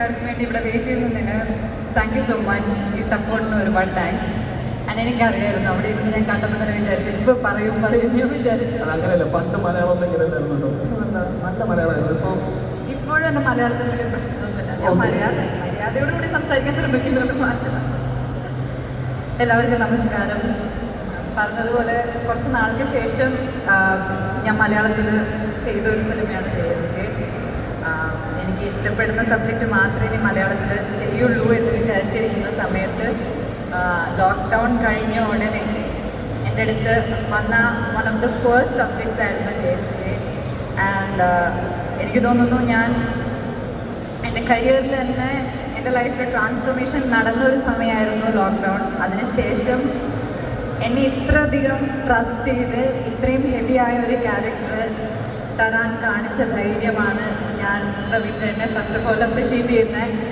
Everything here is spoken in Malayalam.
വേണ്ടി ഇവിടെ വെയിറ്റ് ചെയ്യുന്നതിന് താങ്ക് യു സോ മച്ച് ഈ സപ്പോർട്ടിന് ഒരുപാട് താങ്ക്സ് ആൻഡ് എനിക്കറിയായിരുന്നു അവിടെ ഇരുന്ന് ഞാൻ കണ്ടപ്പോൾ തന്നെ വിചാരിച്ചു ഇപ്പോൾ പറയും പറയും ഞാൻ വിചാരിച്ചു. അങ്ങനെയല്ല പണ്ട് മലയാളം നല്ല മലയാളമായിരുന്നു. ഇപ്പോൾ ഇപ്പോഴും എന്റെ മലയാളത്തിൽ വലിയ പ്രശ്നമൊന്നുമില്ല. ഞാൻ Okay. മര്യാദയോട് കൂടി സംസാരിക്കാൻ ശ്രമിക്കുന്നത് മാത്രം. എല്ലാവർക്കും നമസ്കാരം. പറഞ്ഞതുപോലെ കുറച്ച് നാൾക്ക് ശേഷം ഞാൻ മലയാളത്തിൽ ചെയ്ത ഒരു സിനിമയാണ് ജയസ് ഇഷ്ടപ്പെടുന്ന സബ്ജക്റ്റ് മാത്രമേ മലയാളത്തിൽ ചെയ്യുള്ളൂ എന്ന് വിചാരിച്ചിരിക്കുന്ന സമയത്ത് ലോക്ക്ഡൗൺ കഴിഞ്ഞ ഉടനെ എന്റെ അടുത്ത് വന്ന one of the first subjects ആയിരുന്നു ജെ എസ് കെ ആൻഡ് എനിക്ക് തോന്നുന്നു ഞാൻ എന്റെ കരിയറിൽ തന്നെ എന്റെ ലൈഫിൽ ട്രാൻസ്ഫോർമേഷൻ നടന്ന ഒരു സമയമായിരുന്നു ലോക്ക്ഡൗൺ അതിനുശേഷം എന്നെ ഇത്രയധികം ട്രസ്റ്റ് ചെയ്ത് ഇത്രയും ഹെവി ആയ ഒരു ക്യാരക്ടർ തരാൻ കാണിച്ച ധൈര്യമാണ് പ്രവീൺ ചേട്ടനെ ഫസ്റ്റ് ഓഫ് ഓൾ അപ്രിഷ്യേറ്റ് ചെയ്യുന്നത്